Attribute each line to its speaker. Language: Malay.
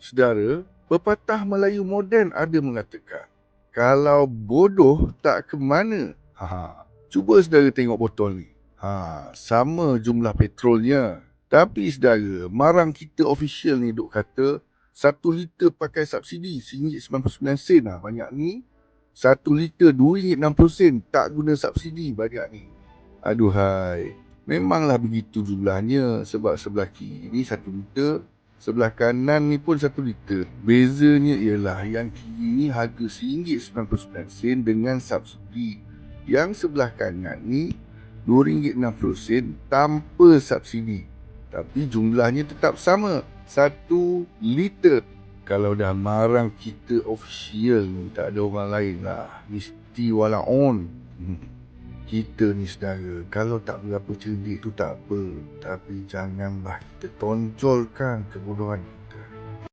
Speaker 1: Saudara, pepatah Melayu moden ada mengatakan, kalau bodoh tak ke mana. Ha, cuba saudara tengok botol ni. Ha, sama jumlah petrolnya. Tapi saudara, marang kita official ni duk kata, satu liter pakai subsidi RM1.99 sen lah banyak ni. Satu liter RM2.60 tak guna subsidi banyak ni. Aduhai, memanglah begitu jumlahnya sebab sebelah kiri ni satu liter, sebelah kanan ni pun satu liter. Bezanya ialah yang kiri ni harga RM1.99 dengan subsidi. Yang sebelah kanan ni RM2.60 tanpa subsidi. Tapi jumlahnya tetap sama. Satu liter. Kalau dah marang kita official ni, tak ada orang lain lah. Mesti wala on. Hmm. Kita ni saudara, kalau tak berapa cerdik tu tak apa. Tapi janganlah kita tonjolkan kebodohan